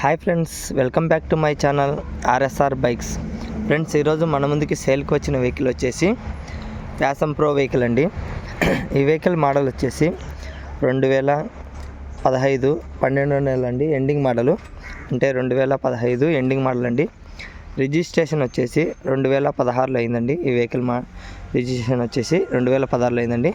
Hi friends welcome back to my channel RSR bikes. Friends ఈరోజు మన ముందుకి సేల్కి వచ్చిన వెహికల్ వచ్చేసి ప్యాసం ప్రో వెహికల్ అండి. ఈ వెహికల్ మోడల్ వచ్చేసి రెండు వేల పదహైదు పన్నెండు నెలలు అండి ఎండింగ్ మోడలు. అంటే రెండు వేల పదహైదు ఎండింగ్ మోడల్ అండి. రిజిస్ట్రేషన్ వచ్చేసి రెండు వేల పదహారులో అయిందండి. ఈ వెహికల్ మా రిజిస్ట్రేషన్ వచ్చేసి రెండు వేల పదహారులో అయిందండి.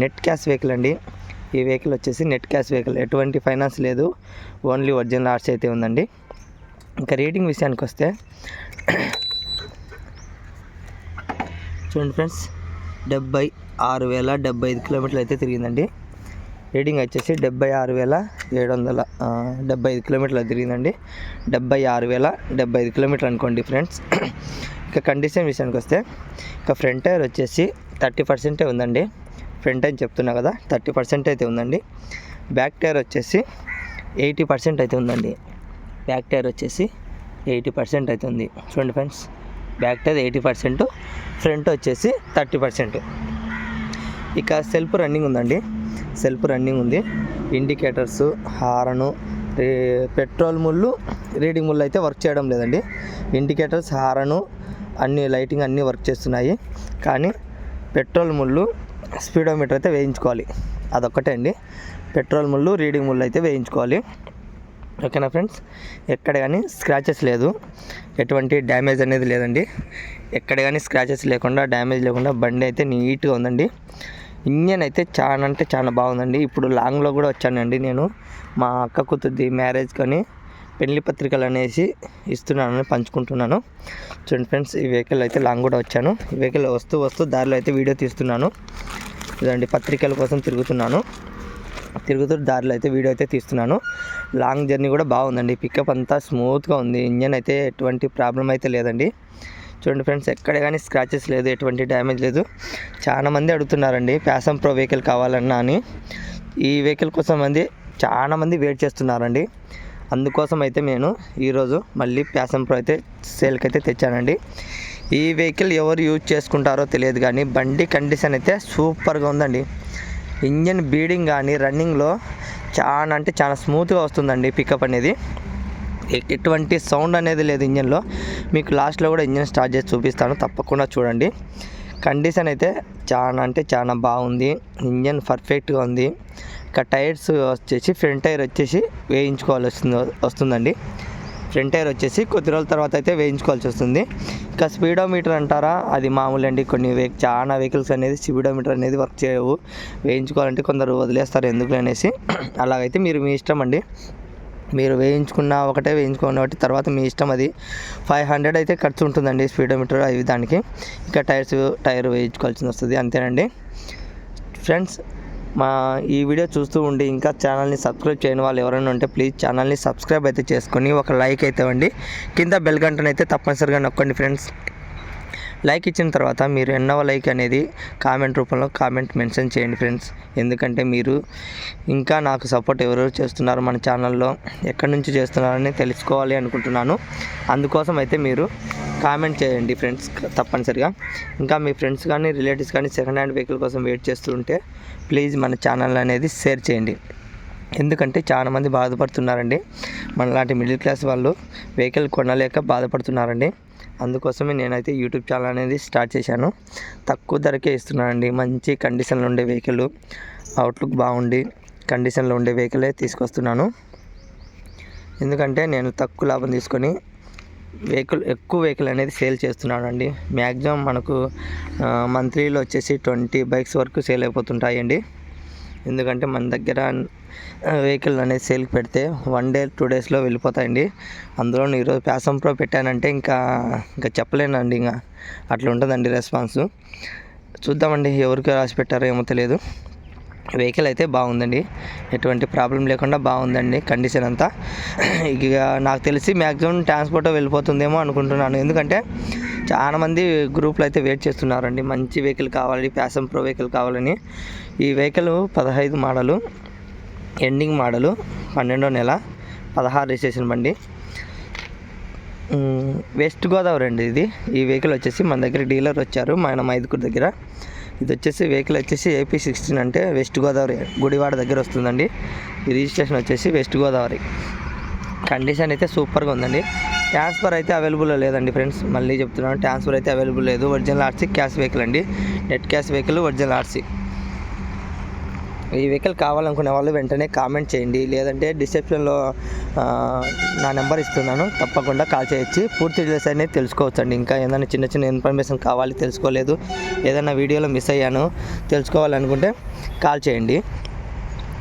నెట్ క్యాష్ వెహికల్ అండి. ఈ వెహికల్ వచ్చేసి నెట్ క్యాష్ వెహికల్. ఎటువంటి ఫైనాన్స్ లేదు. ఓన్లీ ఒరిజినల్ ఆర్ట్స్ అయితే ఉందండి. ఇంకా రేటింగ్ విషయానికి వస్తే చూడండి ఫ్రెండ్స్ డెబ్బై ఆరు వేల డెబ్బై ఐదు కిలోమీటర్లు అయితే తిరిగిందండి. రీడింగ్ వచ్చేసి డెబ్బై ఆరు వేల ఏడు వందల డెబ్బై ఐదు కిలోమీటర్లు తిరిగిందండి. డెబ్బై ఆరు వేల డెబ్బై ఐదు కిలోమీటర్లు అనుకోండి ఫ్రెండ్స్. ఇక కండిషన్ విషయానికి వస్తే ఇక ఫ్రంట్ టైర్ వచ్చేసి థర్టీ పర్సెంటే ఉందండి. ఫ్రంట్ అని చెప్తున్నా కదా థర్టీ పర్సెంట్ అయితే ఉందండి. బ్యాక్ టైర్ వచ్చేసి ఎయిటీ పర్సెంట్ అయితే ఉందండి. బ్యాక్ టైర్ వచ్చేసి ఎయిటీ పర్సెంట్ అయితే ఉంది. చూడండి friends back tyre eighty percent front వచ్చేసి థర్టీ పర్సెంట్. ఇక సెల్ఫ్ రన్నింగ్ ఉందండి. సెల్ఫ్ రన్నింగ్ ఉంది. ఇండికేటర్స్ హారను పెట్రోల్ ముళ్ళు రీడింగ్ ముళ్ళు అయితే వర్క్ చేయడం లేదండి. ఇండికేటర్స్ హారను అన్ని లైటింగ్ అన్నీ వర్క్ చేస్తున్నాయి. కానీ పెట్రోల్ ముళ్ళు స్పీడోమీటర్ అయితే వేయించుకోవాలి. అదొక్కటే అండి. పెట్రోల్ ముళ్ళు రీడింగ్ ముళ్ళు అయితే వేయించుకోవాలి. ఓకేనా ఫ్రెండ్స్? ఎక్కడ కానీ స్క్రాచెస్ లేదు. ఎటువంటి డ్యామేజ్ అనేది లేదండి. ఎక్కడ కానీ స్క్రాచెస్ లేకుండా డ్యామేజ్ లేకుండా బండి అయితే నీట్గా ఉందండి. ఇంజన్ అయితే చాలా అంటే చాలా బాగుందండి. ఇప్పుడు లాంగ్లో కూడా వచ్చానండి నేను. మా అక్క కూతుర్ది మ్యారేజ్ కానీ పెళ్ళి పత్రికలు అనేసి ఇస్తున్నాను పంచుకుంటున్నాను. చూడండి ఫ్రెండ్స్ ఈ వెహికల్ అయితే లాంగ్ కూడా వచ్చాను. ఈ వెహికల్ వస్తూ వస్తూ దారిలో అయితే వీడియో తీస్తున్నాను. ఇదండి పత్రికల కోసం తిరుగుతున్నాను. తిరుగుతూ దారిలో అయితే వీడియో అయితే తీస్తున్నాను. లాంగ్ జర్నీ కూడా బాగుందండి. పికప్ అంతా స్మూత్గా ఉంది. ఇంజన్ అయితే ఎటువంటి ప్రాబ్లం అయితే లేదండి. చూడండి ఫ్రెండ్స్ ఎక్కడ కానీ స్క్రాచెస్ లేదు ఎటువంటి డ్యామేజ్ లేదు. చాలా మంది అడుగుతున్నారండి ప్యాసం ప్రో వెహికల్ కావాలన్నా అని. ఈ వెహికల్ కోసం మంది చాలామంది వెయిట్ చేస్తున్నారండి. అందుకోసం అయితే నేను ఈరోజు మళ్ళీ ప్యాషన్ ప్రో అయితే సేల్కి అయితే తెచ్చానండి. ఈ వెహికల్ ఎవరు యూజ్ చేసుకుంటారో తెలియదు కానీ బండి కండిషన్ అయితే సూపర్గా ఉందండి. ఇంజన్ బీడింగ్ కానీ రన్నింగ్లో చాలా అంటే చాలా స్మూత్గా వస్తుందండి పికప్ అనేది. ఎటువంటి సౌండ్ అనేది లేదు ఇంజన్లో. మీకు లాస్ట్లో కూడా ఇంజన్ స్టార్ట్ చేసి చూపిస్తాను తప్పకుండా చూడండి. కండిషన్ అయితే చాలా అంటే చాలా బాగుంది. ఇంజన్ పర్ఫెక్ట్గా ఉంది. ఇక టైర్స్ వచ్చేసి ఫ్రంట్ టైర్ వచ్చేసి వేయించుకోవాల్సి వస్తుంది వస్తుందండి. ఫ్రంట్ టైర్ వచ్చేసి కొద్ది రోజుల తర్వాత అయితే వేయించుకోవాల్సి వస్తుంది. ఇంకా స్పీడోమీటర్ అంటారా? అది మామూలు అండి కొన్ని వెహి చాలా వెహికల్స్ అనేది స్పీడోమీటర్ అనేది వర్క్ చేయవు. వేయించుకోవాలంటే కొందరు వదిలేస్తారు ఎందుకు అనేసి. అలాగైతే మీరు మీ ఇష్టం అండి. మీరు వేయించుకున్న ఒకటే వేయించుకున్న ఒకటి తర్వాత మీ ఇష్టం అది. ఫైవ్ హండ్రెడ్ అయితే ఖర్చు ఉంటుందండి స్పీడోమీటర్ అవి దానికి. ఇంకా టైర్స్ టైర్ వేయించుకోవాల్సి వస్తుంది. అంతేనండి. ఫ్రెండ్స్ మా ఈ వీడియో చూస్తూ ఉండి ఇంకా ఛానల్ని సబ్స్క్రైబ్ చేయని వాళ్ళు ఎవరైనా ఉంటే ప్లీజ్ ఛానల్ని సబ్స్క్రైబ్ అయితే చేసుకొని ఒక లైక్ అయితే ఇవ్వండి. కింద బెల్ గంటనైతే తప్పనిసరిగా నొక్కండి ఫ్రెండ్స్. లైక్ ఇచ్చిన తర్వాత మీరు ఎన్నవ లైక్ అనేది కామెంట్ రూపంలో కామెంట్ మెన్షన్ చేయండి ఫ్రెండ్స్. ఎందుకంటే మీరు ఇంకా నాకు సపోర్ట్ ఎవరెవరు చేస్తున్నారు మన ఛానల్లో ఎక్కడి నుంచి చేస్తున్నారని తెలుసుకోవాలి అనుకుంటున్నాను. అందుకోసం అయితే మీరు కామెంట్ చేయండి ఫ్రెండ్స్ తప్పనిసరిగా. ఇంకా మీ ఫ్రెండ్స్ కానీ రిలేటివ్స్ కానీ సెకండ్ హ్యాండ్ వెహికల్ కోసం వెయిట్ చేస్తూ ఉంటే ప్లీజ్ మన ఛానల్ అనేది షేర్ చేయండి. ఎందుకంటే చాలామంది బాధపడుతున్నారండి. మనలాంటి మిడిల్ క్లాస్ వాళ్ళు వెహికల్ కొనలేక బాధపడుతున్నారండి. అందుకోసమే నేనైతే యూట్యూబ్ ఛానల్ అనేది స్టార్ట్ చేశాను. తక్కువ ధరకే ఇస్తున్నానండి. మంచి కండిషన్లో ఉండే వెహికల్ అవుట్లుక్ బాగుండి కండిషన్లో ఉండే వెహికలే తీసుకొస్తున్నాను. ఎందుకంటే నేను తక్కువ లాభం తీసుకొని వెహికల్ ఎక్కువ వెహికల్ అనేది సేల్ చేస్తున్నానండి. మ్యాక్సిమం మనకు మంత్లీలో వచ్చేసి ట్వంటీ బైక్స్ వరకు సేల్ అయిపోతుంటాయండి. ఎందుకంటే మన దగ్గర వెహికల్ అనేది సేల్కి పెడితే వన్ డే టూ డేస్లో వెళ్ళిపోతాయండి. అందులో ఈరోజు ప్యాసం ప్రో పెట్టానంటే ఇంకా ఇంకా చెప్పలేనండి ఇంకా. అట్లా ఉంటుందండి రెస్పాన్స్ చూద్దామండి ఎవరికి రాసి పెట్టారో ఏమో తెలియదు. వెహికల్ అయితే బాగుందండి. ఎటువంటి ప్రాబ్లం లేకుండా బాగుందండి కండిషన్ అంతా. ఇక నాకు తెలిసి మ్యాక్సిమం ట్రాన్స్పోర్ట్ వెళ్ళిపోతుందేమో అనుకుంటున్నాను. ఎందుకంటే చాలామంది గ్రూప్లో అయితే వెయిట్ చేస్తున్నారండి. మంచి వెహికల్ కావాలి ప్యాసం ప్రో వెహికల్ కావాలని. ఈ వెహికల్ పదహైదు మోడలు ఎండింగ్ మోడలు పన్నెండో నెల పదహారు రిజిస్ట్రేషన్ బండి. వెస్ట్ గోదావరి అండి ఇది. ఈ వెహికల్ వచ్చేసి మన దగ్గర డీలర్ వచ్చారు మన మైదుకూరు దగ్గర. ఇది వచ్చేసి వెహికల్ వచ్చేసి ఏపీ సిక్స్టీన్ అంటే వెస్ట్ గోదావరి గుడివాడ దగ్గర వస్తుందండి. ఈ రిజిస్ట్రేషన్ వచ్చేసి వెస్ట్ గోదావరి. కండిషన్ అయితే సూపర్గా ఉందండి. ట్రాన్స్ఫర్ అయితే అవైలబుల్ లేదండి ఫ్రెండ్స్. మళ్ళీ చెప్తున్నాను ట్రాన్స్ఫర్ అయితే అవైలబుల్ లేదు. ఒరిజినల్ ఆర్సీ క్యాష్ వెహికల్ అండి. Net cash vehicle original RC. ఈ వెహికల్ కావాలనుకునే వాళ్ళు వెంటనే కామెంట్ చేయండి. లేదంటే డిస్క్రిప్షన్లో నా నెంబర్ ఇస్తున్నాను. తప్పకుండా కాల్ చేయొచ్చు. పూర్తి డీటెయిల్స్ అనేది తెలుసుకోవచ్చు అండి ఇంకా ఏదైనా చిన్న చిన్న ఇన్ఫర్మేషన్ కావాలి తెలుసుకోలేదు ఏదైనా వీడియోలో మిస్ అయ్యాను తెలుసుకోవాలనుకుంటే కాల్ చేయండి.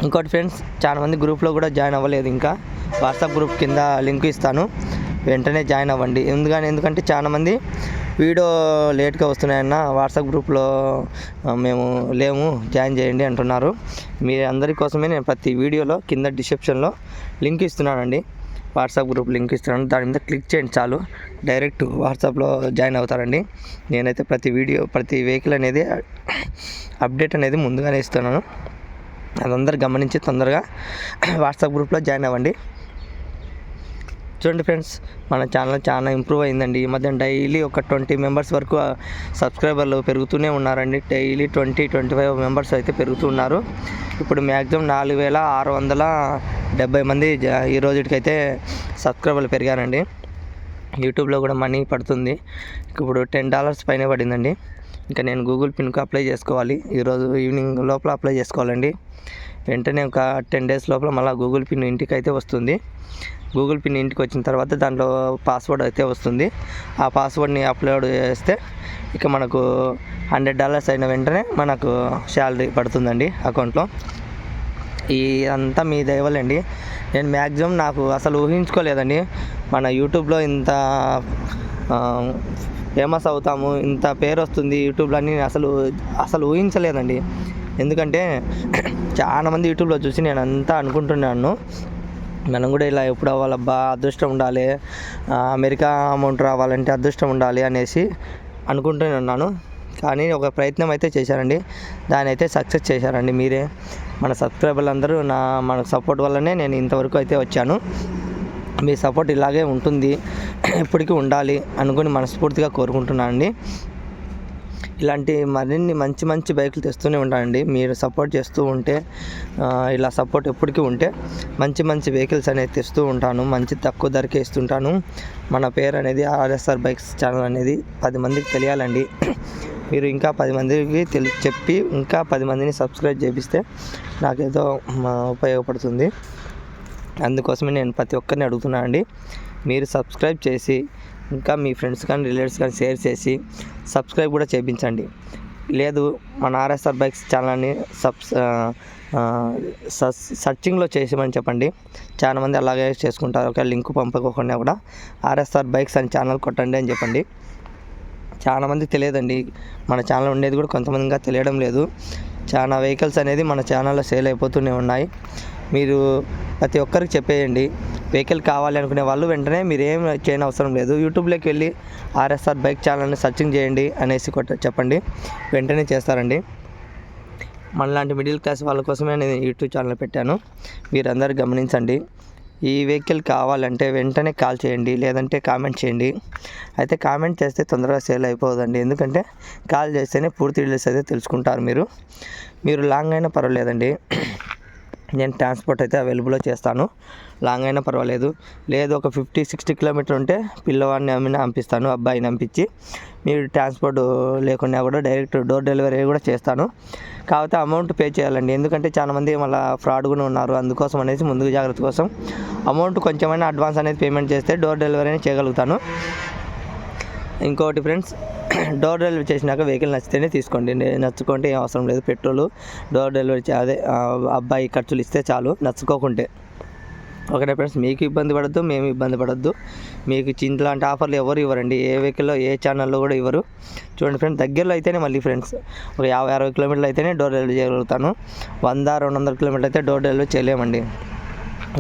ఇంకోటి ఫ్రెండ్స్ చాలా మంది గ్రూప్లో కూడా జాయిన్ అవ్వలేదు. ఇంకా వాట్సాప్ గ్రూప్ కింద లింక్ ఇస్తాను. వెంటనే జాయిన్ అవ్వండి. ఎందుకని ఎందుకంటే చాలామంది వీడియో లేట్గా వస్తున్నాయన్న వాట్సాప్ గ్రూప్లో మేము లేము జాయిన్ చేయండి అంటున్నారు. మీ అందరి కోసమే నేను ప్రతి వీడియోలో కింద డిస్క్రిప్షన్లో లింక్ ఇస్తున్నానండి. వాట్సాప్ గ్రూప్ లింక్ ఇస్తున్నాను. దాని మీద క్లిక్ చేయండి చాలు. డైరెక్ట్ వాట్సాప్లో జాయిన్ అవుతారండి. నేనైతే ప్రతి వీడియో ప్రతి వెహికల్ అనేది అప్డేట్ అనేది ముందుగానే ఇస్తున్నాను. అదందరూ గమనించి తొందరగా వాట్సాప్ గ్రూప్లో జాయిన్ అవ్వండి. చూడండి ఫ్రెండ్స్ మన ఛానల్ చాలా ఇంప్రూవ్ అయిందండి. ఈ మధ్య డైలీ ఒక ట్వంటీ మెంబర్స్ వరకు సబ్స్క్రైబర్లు పెరుగుతూనే ఉన్నారండి. Daily twenty twenty five members అయితే పెరుగుతున్నారు ఇప్పుడు మ్యాక్సిమం నాలుగు వేల ఆరు వందల డెబ్బై మంది ఈ రోజుకైతే సబ్స్క్రైబర్లు పెరిగారండి. యూట్యూబ్లో కూడా మనీ పడుతుంది. ఇప్పుడు టెన్ డాలర్స్ పైన పడిందండి. ఇంకా నేను గూగుల్ పిన్కు అప్లై చేసుకోవాలి. ఈరోజు ఈవినింగ్ లోపల అప్లై చేసుకోవాలండి. వెంటనే ఒక టెన్ డేస్ లోపల మళ్ళీ గూగుల్ పిన్ ఇంటికి అయితే వస్తుంది. గూగుల్ పిన్ ఇంటికి వచ్చిన తర్వాత దాంట్లో పాస్వర్డ్ అయితే వస్తుంది. ఆ పాస్వర్డ్ని అప్లోడ్ చేస్తే ఇక మనకు హండ్రెడ్ డాలర్స్ అయిన వెంటనే మనకు శాలరీ పడుతుందండి అకౌంట్లో. ఈ అంతా మీ దయవలండి నేను మ్యాక్సిమం నాకు అసలు ఊహించుకోలేదండి. మన యూట్యూబ్లో ఇంత ఫేమస్ అవుతాము ఇంత పేరు వస్తుంది యూట్యూబ్లో అని అసలు అసలు ఊహించలేదండి. ఎందుకంటే చాలా మంది యూట్యూబ్లో చూసి నేను అంతా అనుకుంటున్నాను. మనం కూడా ఇలా ఎప్పుడు అవ్వాలబ్బా అదృష్టం ఉండాలి. అమెరికా అమౌంట్ రావాలంటే అదృష్టం ఉండాలి అనేసి అనుకుంటున్నాను. కానీ ఒక ప్రయత్నం అయితే చేశారండి దాని అయితే సక్సెస్ చేశారండి మీరే. మన సబ్స్క్రైబర్లు అందరూ నా మన సపోర్ట్ వల్లనే నేను ఇంతవరకు అయితే వచ్చాను. మీ సపోర్ట్ ఇలాగే ఉంటుంది. ఎప్పటికీ ఉండాలి అనుకుని మనస్ఫూర్తిగా కోరుకుంటున్నాను అండి ఇలాంటి మరిన్ని మంచి మంచి బైకులు తెస్తూనే ఉంటానండి మీరు సపోర్ట్ చేస్తూ ఉంటే ఇలా సపోర్ట్ ఎప్పటికీ ఉంటే మంచి మంచి వెహికల్స్ అనేది తెస్తూ ఉంటాను. మంచి తక్కువ ధరకే ఇస్తుంటాను. మన పేరు అనేది ఆర్ఎస్ఆర్ బైక్స్ ఛానల్ అనేది పది మందికి తెలియాలండి. మీరు ఇంకా పది మందికి తెలి చెప్పి ఇంకా పది మందిని సబ్స్క్రైబ్ చేపిస్తే నాకేదో ఉపయోగపడుతుంది. అందుకోసమే నేను ప్రతి ఒక్కరిని అడుగుతున్నాను అండి. మీరు సబ్స్క్రైబ్ చేసి ఇంకా మీ ఫ్రెండ్స్ కానీ రిలేటివ్స్ కానీ షేర్ చేసి సబ్స్క్రైబ్ కూడా చేయించండి. లేదు మన ఆర్ఎస్ఆర్ బైక్స్ ఛానల్ని సబ్స్ సర్చింగ్లో చేసామని చెప్పండి. చాలా మంది అలాగే చేసుకుంటారు. ఒక లింక్ పంపకోకుండా కూడా ఆర్ఎస్ఆర్ బైక్స్ అని ఛానల్ కొట్టండి అని చెప్పండి. చాలా మందికి తెలియదండి. మన ఛానల్ ఉండేది కూడా కొంతమంది ఇంకా తెలియడం లేదు. చాలా వెహికల్స్ అనేది మన ఛానల్లో సేల్ అయిపోతూనే ఉన్నాయి. మీరు ప్రతి ఒక్కరికి చెప్పేయండి. వెహికల్ కావాలి అనుకునే వాళ్ళు వెంటనే మీరు ఏం చేయని అవసరం లేదు. యూట్యూబ్లోకి వెళ్ళి ఆర్ఎస్ఆర్ బైక్ ఛానల్ని సర్చింగ్ చేయండి అనేసి కొట్ట చెప్పండి. వెంటనే చేస్తారండి. మనలాంటి మిడిల్ క్లాస్ వాళ్ళ కోసమే నేను యూట్యూబ్ ఛానల్ పెట్టాను. మీరందరూ గమనించండి. ఈ వెహికల్ కావాలంటే వెంటనే కాల్ చేయండి లేదంటే కామెంట్ చేయండి. అయితే కామెంట్ చేస్తే తొందరగా సేల్ అయిపోదండి. ఎందుకంటే కాల్ చేస్తేనే పూర్తి డీటెయిల్స్ అయితే తెలుసుకుంటారు మీరు. మీరు లాంగ్ అయినా పర్వాలేదండి. నేను ట్రాన్స్పోర్ట్ అయితే అవైలబుల్లో చేస్తాను. లాంగ్ అయినా పర్వాలేదు. లేదు ఒక ఫిఫ్టీ సిక్స్టీ కిలోమీటర్ ఉంటే పిల్లవాడిని అమ్మినా పంపిస్తాను అబ్బాయిని పంపించి మీరు ట్రాన్స్పోర్ట్ లేకుండా కూడా డైరెక్ట్ డోర్ డెలివరీ కూడా చేస్తాను. కాకపోతే అమౌంట్ పే చేయాలండి. ఎందుకంటే చాలామంది మళ్ళా మళ్ళీ ఫ్రాడ్ కూడా ఉన్నారు. అందుకోసం అనేసి ముందుకు జాగ్రత్త కోసం అమౌంట్ కొంచెమైనా అడ్వాన్స్ అనేది పేమెంట్ చేస్తే డోర్ డెలివరీ అనేది చేయగలుగుతాను. ఇంకోటి ఫ్రెండ్స్ డోర్ డెలివరీ చేసినాక వెహికల్ నచ్చితేనే తీసుకోండి. నచ్చుకుంటే ఏం అవసరం లేదు. పెట్రోల్ డోర్ డెలివరీ అదే అబ్బాయి ఖర్చులు ఇస్తే చాలు. నచ్చుకోకుంటే. ఒకటే ఫ్రెండ్స్ మీకు ఇబ్బంది పడద్దు మేము ఇబ్బంది పడద్దు. మీకు చింత లాంటి ఆఫర్లు ఎవరు ఇవ్వరండి. ఏ వెహికల్లో ఏ ఛానల్లో కూడా ఇవ్వరు. చూడండి ఫ్రెండ్స్ దగ్గరలో అయితేనే మళ్ళీ ఫ్రెండ్స్ ఒక యాభై అరవై కిలోమీటర్లు అయితేనే డోర్ డెలివరీ చేయగలుగుతాను. వంద రెండు వందల కిలోమీటర్లు అయితే డోర్ డెలివరీ చేయలేమండి.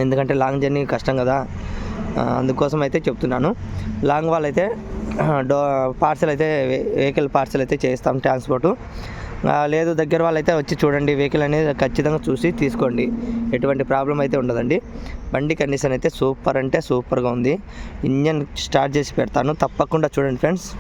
ఎందుకంటే లాంగ్ జర్నీ కష్టం కదా. అందుకోసం అయితే చెప్తున్నాను. లాంగ్ వాల్ అయితే డో పార్సల్ అయితే వె- వెహికల్ పార్సల్ అయితే చేస్తాం ట్రాన్స్పోర్టు. లేదు దగ్గర వాళ్ళైతే వచ్చి చూడండి వెహికల్ అనేది ఖచ్చితంగా చూసి తీసుకోండి. ఎటువంటి ప్రాబ్లం అయితే ఉండదండి. బండి కండిషన్ అయితే సూపర్ అంటే సూపర్గా ఉంది. ఇంజన్ స్టార్ట్ చేసి పెడతాను. తప్పకుండా చూడండి ఫ్రెండ్స్.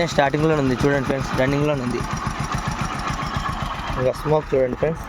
ఇంజన్ స్టార్టింగ్లోనే ఉంది. చూడండి ఫ్రెండ్స్ రన్నింగ్లోనే ఉంది. ఇంకా స్మోక్ చూడండి ఫ్రెండ్స్.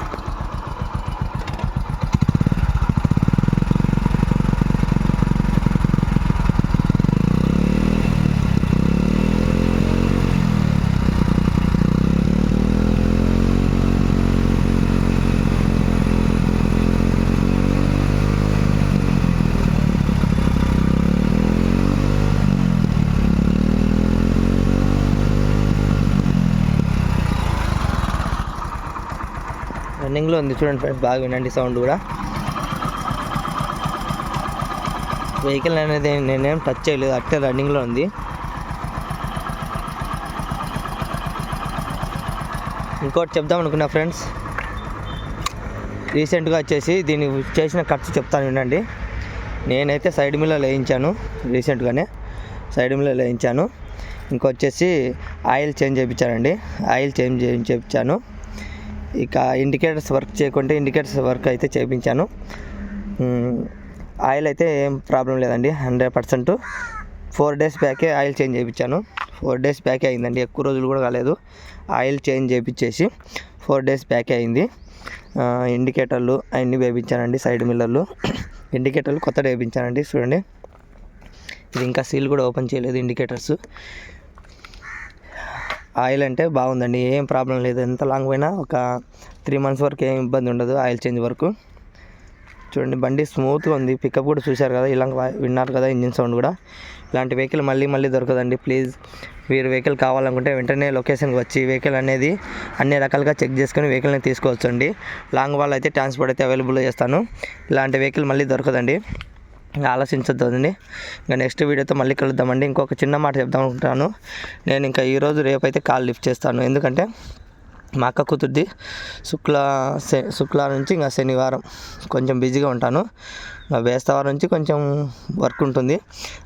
రన్నింగ్లో ఉంది చూడండి ఫ్రెండ్స్ బాగా వినండి సౌండ్ కూడా. వెహికల్ అనేది నేనేం టచ్ చేయలేదు అట్టే రన్నింగ్లో ఉంది. ఇంకోటి చెప్దాం అనుకున్నా ఫ్రెండ్స్. రీసెంట్గా వచ్చేసి దీన్ని చేసిన ఖర్చు చెప్తాను వినండి. నేనైతే సైడ్ మిల్లర్ వేయించాను రీసెంట్గానే సైడ్ మిల్లర్ వేయించాను. ఇంకొచ్చేసి ఆయిల్ చేంజ్ చేయించానండి ఆయిల్ చేంజ్ చేయించాను. ఇక ఇండికేటర్స్ వర్క్ చేయకుంటే ఇండికేటర్స్ వర్క్ అయితే చేయించాను ఆయిల్ అయితే ఏం ప్రాబ్లం లేదండి హండ్రెడ్ పర్సెంట్. ఫోర్ డేస్ బ్యాకే ఆయిల్ చేంజ్ చేయించాను. ఫోర్ డేస్ బ్యాకే అయిందండి ఎక్కువ రోజులు కూడా కాలేదు. ఆయిల్ చేంజ్ చేయించేసి ఫోర్ డేస్ బ్యాకే అయింది. ఇండికేటర్లు అవన్నీ వేయించానండి సైడ్ మిల్లర్లు. ఇండికేటర్లు కొత్తగా వేయించానండి చూడండి. ఇది ఇంకా సీల్ కూడా ఓపెన్ చేయలేదు ఇండికేటర్స్. ఆయిల్ అంటే బాగుందండి ఏం ప్రాబ్లం లేదు. ఎంత లాంగ్ పోయినా ఒక త్రీ మంత్స్ వరకు ఏం ఇబ్బంది ఉండదు ఆయిల్ చేంజ్ వరకు. చూడండి బండి స్మూత్గా ఉంది. పికప్ కూడా చూశారు కదా ఇలా విన్నారు కదా ఇంజిన్ సౌండ్ కూడా. ఇలాంటి వెహికల్ మళ్ళీ మళ్ళీ దొరకదండి ప్లీజ్. మీరు వెహికల్ కావాలనుకుంటే వెంటనే లొకేషన్కి వచ్చి వెహికల్ అనేది అన్ని రకాలుగా చెక్ చేసుకొని వెహికల్ని తీసుకోవచ్చు అండి లాంగ్ వాల్ అయితే ట్రాన్స్పోర్ట్ అయితే అవైలబుల్ చేస్తాను. ఇలాంటి వెహికల్ మళ్ళీ దొరకదండి. ఇంకా ఆలోచించొద్దు ఇంకా నెక్స్ట్ వీడియోతో మళ్ళీ కలుద్దామండి. ఇంకొక చిన్న మాట చెప్దాం అనుకుంటాను. నేను ఇంకా ఈరోజు రేపైతే కాల్ లిఫ్ట్ చేస్తాను. ఎందుకంటే మా అక్క కూతుర్ది శుక్ల శుక్ల నుంచి ఇంకా శనివారం కొంచెం బిజీగా ఉంటాను. వేస్తవారం నుంచి కొంచెం వర్క్ ఉంటుంది.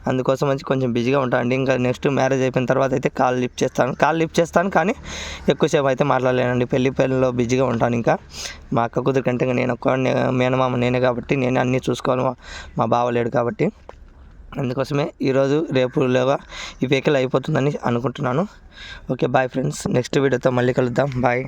అందుకోసం వచ్చి కొంచెం బిజీగా ఉంటానండి ఇంకా నెక్స్ట్ మ్యారేజ్ అయిపోయిన తర్వాత అయితే కాల్ లిఫ్ట్ చేస్తాను. కాల్ లిఫ్ట్ చేస్తాను కానీ ఎక్కువసేపు అయితే మాట్లాడలేనండి. పెళ్ళి పెళ్ళిలో బిజీగా ఉంటాను ఇంకా. మా అక్క కుదురు కంటే నేను ఒక్క మేనమామ నేనే కాబట్టి నేనే అన్నీ చూసుకోవాలి. మా- మా బావ లేడు కాబట్టి. అందుకోసమే ఈరోజు రేపు లేవా ఈ వెహికల్ అయిపోతుందని అనుకుంటున్నాను. ఓకే బాయ్ ఫ్రెండ్స్ నెక్స్ట్ వీడియోతో మళ్ళీ కలుద్దాం. బాయ్